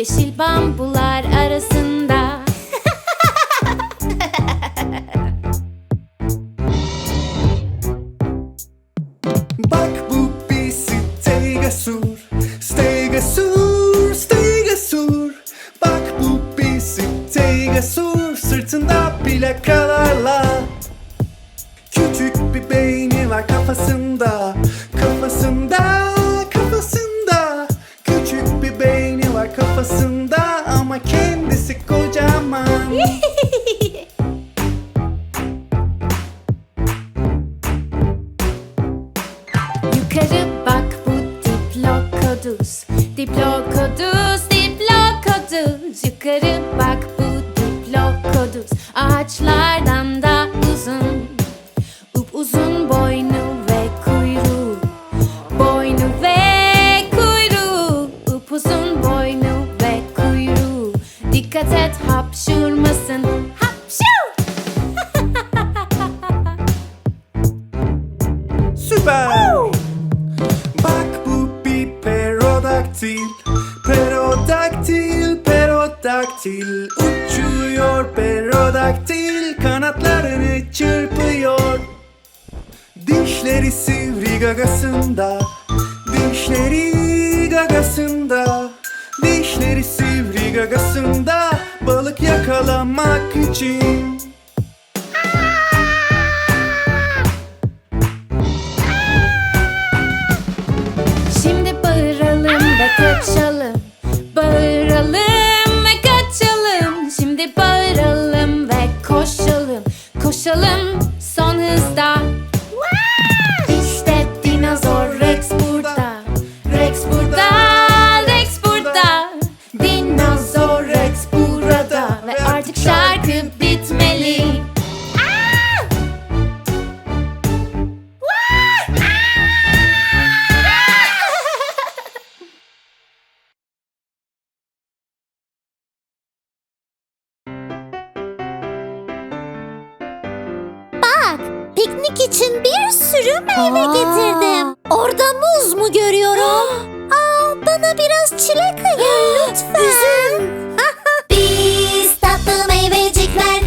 Yeşil Pterodaktil uçuyor Pterodaktil kanatlarını çırpıyor. Dişleri sivri gagasında Dişleri gagasında Dişleri sivri gagasında Balık yakalamak için. için bir sürü meyve Aa. getirdim. Orada muz mu görüyorum? Aa, bana biraz çilek ayır lütfen. Üzüm. Biz tatlı meyvecikler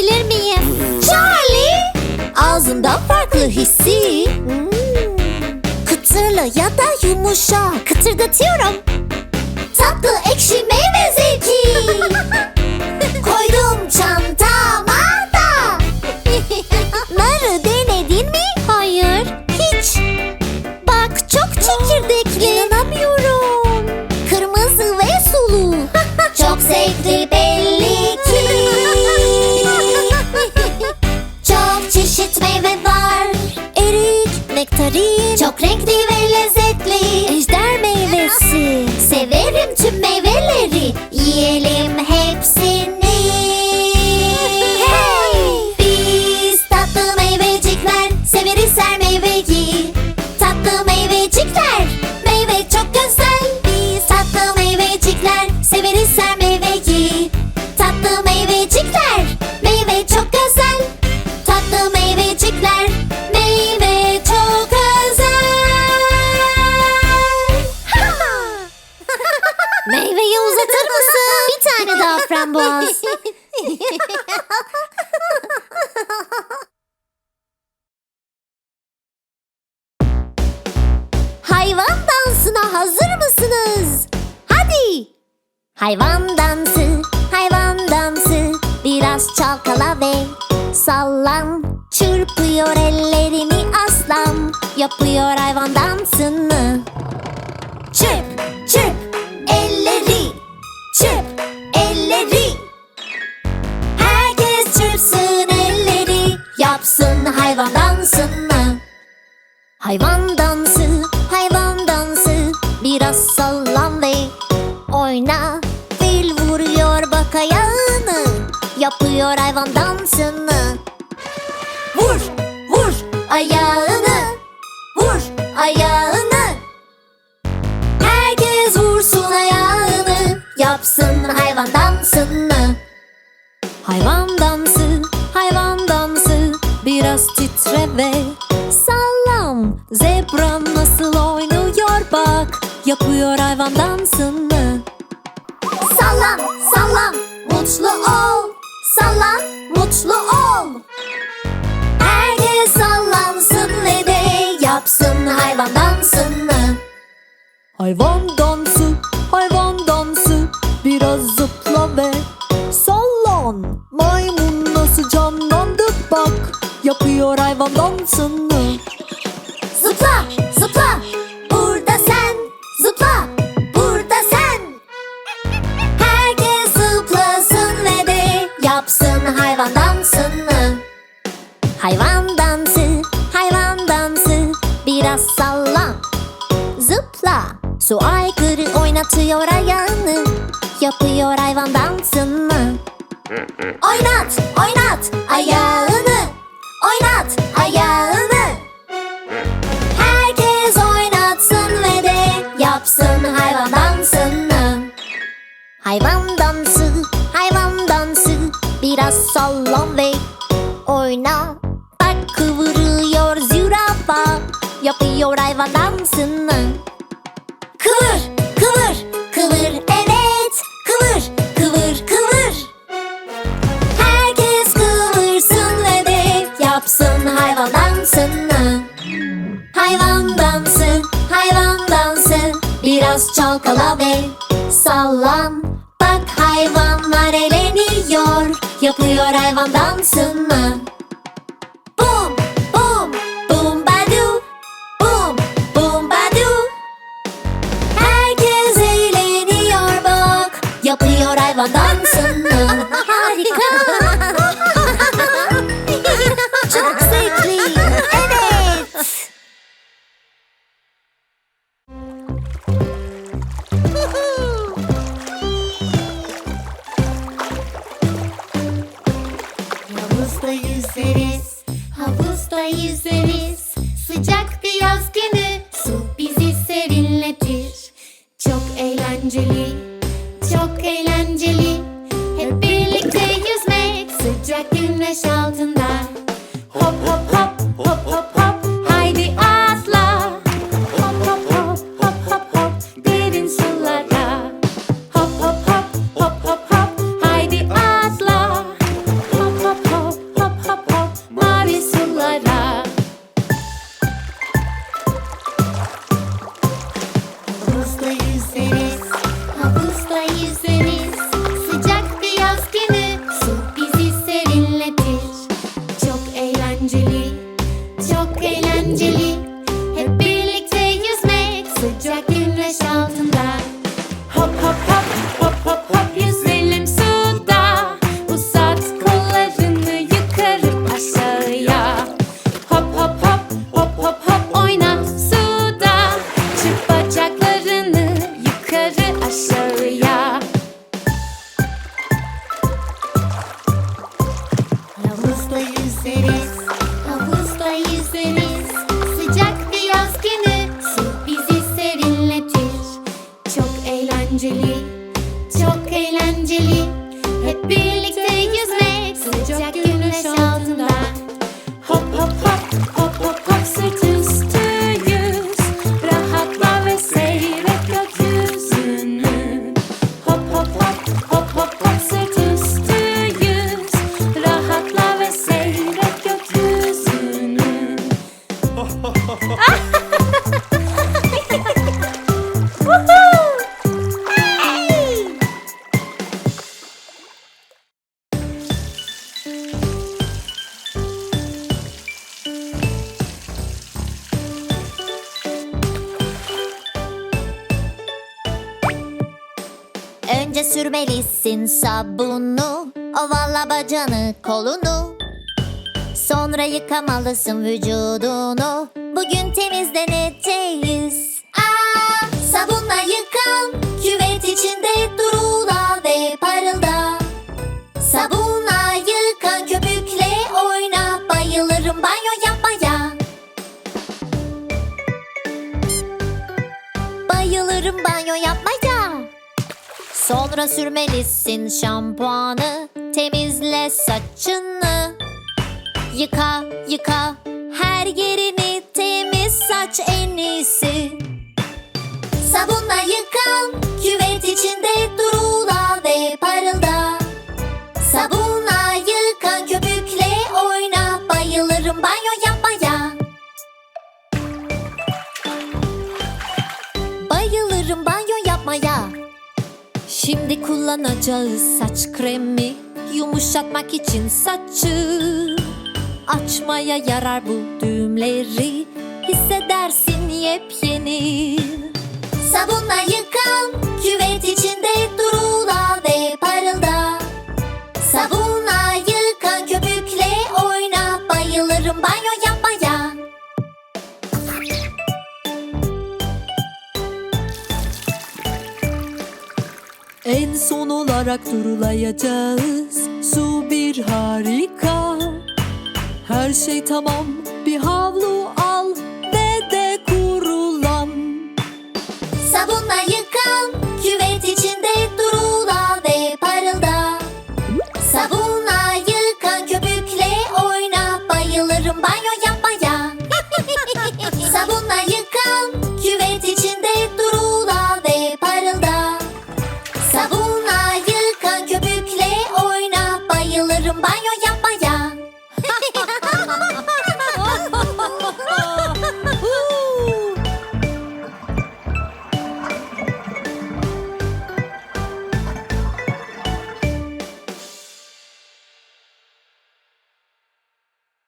alabilir miyim? Charlie! Ağzından farklı hissi. Hmm. Kıtırlı ya da yumuşak. Kıtırdatıyorum. Tatlı ekşi meyve zeki. Koydum çantama da. Narı denedin mi? Hayır. Hiç. Bak çok çekirdekli. İnanamıyorum. Kırmızı ve sulu. çok zevkli Çok renkli ve Hayvan dansı, hayvan dansı. Biraz çalkala ve sallan. Çırpıyor ellerini aslan. Yapıyor hayvan dansını. Çırp, çırp. Elleri Çırp. Elleri. Herkes çırpsın elleri. Yapsın hayvan dansını. Hayvan dansı, hayvan dansı. Biraz sallan ve oyna ayağını Yapıyor hayvan dansını. Vur, vur. Ayağını Vur. ayağını. Herkes vursun ayağını Yapsın hayvan dansını. Hayvan dansı, hayvan dansı Biraz titre ve sallan Zebra nasıl oynuyor bak Yapıyor hayvan dansını Sallan, sallan, mutlu ol. Sallan, mutlu ol. Herkes sallansın ve de yapsın hayvan dansını. Hayvan dansı, hayvan dansı. Biraz zıpla ve sallan. Maymun nasıl canlandı bak. Yapıyor hayvan dansını Hayvan dansı, hayvan dansı. Biraz sallan, zıpla. Su aygırı oynatıyor ayağını. Yapıyor hayvan dansını Oynat, oynat ayağını. Oynat ayağını. Herkes oynatsın ve de yapsın hayvan dansını Hayvan dansı, hayvan dansı. Biraz sallan ve oyna kıvırıyor zürafa Yapıyor hayvan dansını Kıvır, kıvır, kıvır evet. Kıvır, kıvır, kıvır. Herkes kıvırsın ve de yapsın hayvan dansını Hayvan dansı, hayvan dansı Biraz çalkala ve sallan. Bak hayvanlar eğleniyor Yapıyor hayvan dansını Önce sürmelisin sabunu. Ovala bacağını kolunu. Sonra yıkamalısın vücudunu. Bugün temizleneceğiz Sonra sürmelisin şampuanı Temizle saçını. Yıka yıka her yerini Temiz saç en iyisi. Sabunla yıkan Küvet içinde durula Kullanacağız saç kremi. Yumuşatmak için saçı Açmaya yarar bu düğümleri. Hissedersin yepyeni. Sabunla yıkan Küvet içinde durula ve En son olarak durulayacağız Su bir harika. Her şey tamam. Bir havlu al ve de kurulan. Sabunla